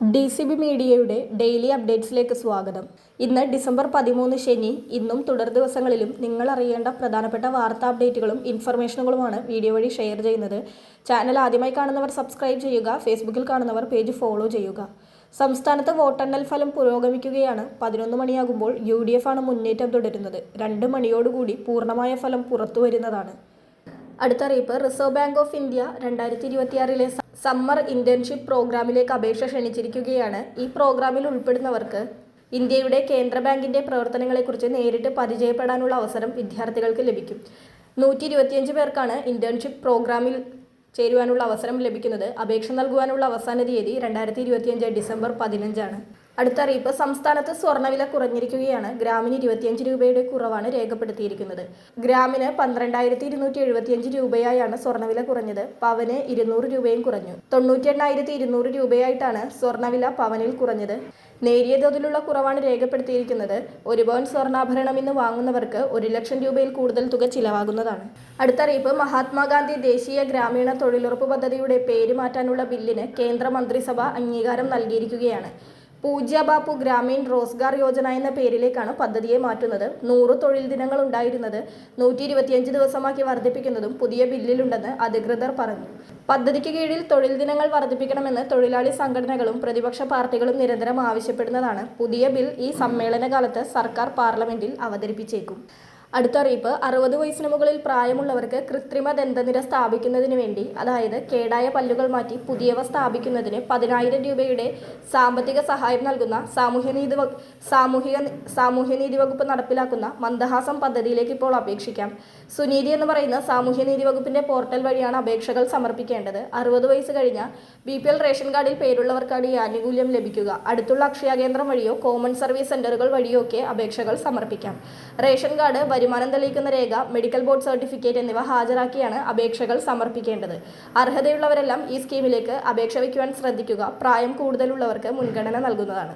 D C B മീഡിയയുടെ daily അപ്ഡേറ്റ്സിലേക്ക് സ്വാഗതം. ഇന്ന് ഡിസംബർ പതിമൂന്ന് ശനി ഇന്നും തുടർ ദിവസങ്ങളിലും നിങ്ങൾ അറിയേണ്ട പ്രധാനപ്പെട്ട വാർത്താ അപ്ഡേറ്റുകളും ഇൻഫർമേഷനുകളുമാണ് വീഡിയോ വഴി ഷെയർ ചെയ്യുന്നത്. ചാനൽ ആദ്യമായി കാണുന്നവർ സബ്സ്ക്രൈബ് ചെയ്യുക ഫേസ്ബുക്കിൽ കാണുന്നവർ പേജ് ഫോളോ ചെയ്യുക. സംസ്ഥാനത്ത് വോട്ടെണ്ണൽ ഫലം പുരോഗമിക്കുകയാണ്. പതിനൊന്ന് മണിയാകുമ്പോൾ യു ഡി എഫ് ആണ് മുന്നേറ്റം തുടരുന്നത്. രണ്ട് മണിയോടുകൂടി പൂർണമായ ഫലം പുറത്തു വരുന്നതാണ് അടുത്ത അറിയിപ്പ്. റിസർവ് ബാങ്ക് ഓഫ് ഇന്ത്യ രണ്ടായിരത്തി ഇരുപത്തിയാറിലെ സമ്മർ ഇന്റേൺഷിപ്പ് പ്രോഗ്രാമിലേക്ക് അപേക്ഷ ക്ഷണിച്ചിരിക്കുകയാണ്. ഈ പ്രോഗ്രാമിൽ ഉൾപ്പെടുന്നവർക്ക് ഇന്ത്യയുടെ കേന്ദ്ര ബാങ്കിന്റെ പ്രവർത്തനങ്ങളെക്കുറിച്ച് നേരിട്ട് പരിചയപ്പെടാനുള്ള അവസരം വിദ്യാർത്ഥികൾക്ക് ലഭിക്കും. നൂറ്റി ഇരുപത്തിയഞ്ച് പേർക്കാണ് ഇന്റേൺഷിപ്പ് പ്രോഗ്രാമിൽ ചേരുവാനുള്ള അവസരം ലഭിക്കുന്നത്. അപേക്ഷ നൽകുവാനുള്ള അവസാന തീയതി രണ്ടായിരത്തി ഇരുപത്തിയഞ്ച് ഡിസംബർ പതിനഞ്ചാണ്. അടുത്ത അറിയിപ്പ് സംസ്ഥാനത്ത് സ്വർണവില കുറഞ്ഞിരിക്കുകയാണ്. ഗ്രാമിന് ഇരുപത്തിയഞ്ച് രൂപയുടെ കുറവാണ് രേഖപ്പെടുത്തിയിരിക്കുന്നത്. ഗ്രാമിന് പന്ത്രണ്ടായിരത്തി ഇരുന്നൂറ്റി എഴുപത്തിയഞ്ച് രൂപയായാണ് സ്വർണവില കുറഞ്ഞത്. പവന് ഇരുന്നൂറ് രൂപയും കുറഞ്ഞു. തൊണ്ണൂറ്റി എണ്ണായിരത്തി ഇരുന്നൂറ് രൂപയായിട്ടാണ് സ്വർണവില പവനിൽ കുറഞ്ഞത്. നേരിയ തോതിലുള്ള കുറവാണ് രേഖപ്പെടുത്തിയിരിക്കുന്നത്. ഒരു പവൻ സ്വർണാഭരണം ഇന്ന് വാങ്ങുന്നവർക്ക് ഒരു ലക്ഷം രൂപയിൽ കൂടുതൽ തുക ചിലവാകുന്നതാണ്. അടുത്ത അറിയിപ്പ് മഹാത്മാഗാന്ധി ദേശീയ ഗ്രാമീണ തൊഴിലുറപ്പ് പദ്ധതിയുടെ പേര് മാറ്റാനുള്ള ബില്ലിന് കേന്ദ്ര മന്ത്രിസഭ അംഗീകാരം നൽകിയിരിക്കുകയാണ്. പൂജ്യ ബാപ്പു ഗ്രാമീൺ റോസ്ഗാർ യോജന എന്ന പേരിലേക്കാണ് പദ്ധതിയെ മാറ്റുന്നത്. നൂറ് തൊഴിൽ ദിനങ്ങൾ ഉണ്ടായിരുന്നത് നൂറ്റി ഇരുപത്തിയഞ്ച് ദിവസമാക്കി വർദ്ധിപ്പിക്കുന്നതും പുതിയ ബില്ലിലുണ്ടെന്ന് അധികൃതർ പറഞ്ഞു. പദ്ധതിക്ക് കീഴിൽ തൊഴിൽ ദിനങ്ങൾ വർദ്ധിപ്പിക്കണമെന്ന് തൊഴിലാളി സംഘടനകളും പ്രതിപക്ഷ പാർട്ടികളും നിരന്തരം ആവശ്യപ്പെടുന്നതാണ്. പുതിയ ബിൽ ഈ സമ്മേളന സമ്മേളനകാലത്ത് സർക്കാർ പാർലമെന്റിൽ അവതരിപ്പിച്ചേക്കും. അടുത്ത അറിയിപ്പ് അറുപത് വയസ്സിന് മുകളിൽ പ്രായമുള്ളവർക്ക് കൃത്രിമ ദന്തനിര സ്ഥാപിക്കുന്നതിന് വേണ്ടി അതായത് കേടായ പല്ലുകൾ മാറ്റി പുതിയവ സ്ഥാപിക്കുന്നതിന് പതിനായിരം രൂപയുടെ സാമ്പത്തിക സഹായം നൽകുന്ന സാമൂഹ്യനീതി സാമൂഹിക സാമൂഹ്യനീതി വകുപ്പ് നടപ്പിലാക്കുന്ന മന്ദഹാസം പദ്ധതിയിലേക്ക് ഇപ്പോൾ അപേക്ഷിക്കാം. സുനീതി എന്ന് പറയുന്ന സാമൂഹ്യനീതി വകുപ്പിന്റെ പോർട്ടൽ വഴിയാണ് അപേക്ഷകൾ സമർപ്പിക്കേണ്ടത്. അറുപത് വയസ്സ് കഴിഞ്ഞ ബി പി എൽ റേഷൻ കാർഡിൽ പേരുള്ളവർക്കാണ് ഈ ആനുകൂല്യം ലഭിക്കുക. അടുത്തുള്ള അക്ഷയ കേന്ദ്രം വഴിയോ കോമൺ സർവീസ് സെന്ററുകൾ വഴിയോ ഒക്കെ അപേക്ഷകൾ സമർപ്പിക്കാം. റേഷൻ കാർഡ് വരുമാനം തെളിയിക്കുന്ന രേഖ മെഡിക്കൽ ബോർഡ് സർട്ടിഫിക്കറ്റ് എന്നിവ ഹാജരാക്കിയാണ് അപേക്ഷകൾ സമർപ്പിക്കേണ്ടത്. അർഹതയുള്ളവരെല്ലാം ഈ സ്കീമിലേക്ക് അപേക്ഷ വയ്ക്കുവാൻ ശ്രദ്ധിക്കുക. പ്രായം കൂടുതലുള്ളവർക്ക് മുൻഗണന നൽകുന്നതാണ്.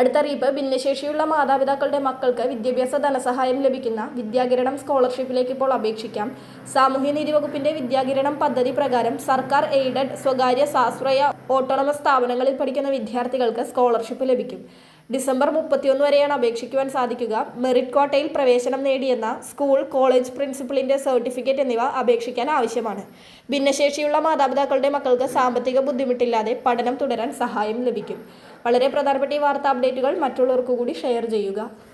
അടുത്തറിയിപ്പ് ഭിന്നശേഷിയുള്ള മാതാപിതാക്കളുടെ മക്കൾക്ക് വിദ്യാഭ്യാസ ധനസഹായം ലഭിക്കുന്ന വിദ്യാകിരണം സ്കോളർഷിപ്പിലേക്ക് ഇപ്പോൾ അപേക്ഷിക്കാം. സാമൂഹ്യനീതി വകുപ്പിന്റെ വിദ്യാകിരണം പദ്ധതി പ്രകാരം സർക്കാർ എയ്ഡഡ് സ്വകാര്യ സാശ്രയ ഓട്ടോണമസ് സ്ഥാപനങ്ങളിൽ പഠിക്കുന്ന വിദ്യാർത്ഥികൾക്ക് സ്കോളർഷിപ്പ് ലഭിക്കും. ഡിസംബർ മുപ്പത്തിയൊന്ന് വരെയാണ് അപേക്ഷിക്കുവാൻ സാധിക്കുക. മെറിറ്റ് കോട്ടയിൽ പ്രവേശനം നേടിയെന്ന സ്കൂൾ കോളേജ് പ്രിൻസിപ്പളിന്റെ സർട്ടിഫിക്കറ്റ് എന്നിവ അപേക്ഷിക്കാൻ ആവശ്യമാണ്. ഭിന്നശേഷിയുള്ള മാതാപിതാക്കളുടെ മക്കൾക്ക് സാമ്പത്തിക ബുദ്ധിമുട്ടില്ലാതെ പഠനം തുടരാൻ സഹായം ലഭിക്കും. വളരെ പ്രധാനപ്പെട്ട ഈ വാർത്താ അപ്ഡേറ്റുകൾ മറ്റുള്ളവർക്ക് കൂടി ഷെയർ ചെയ്യുക.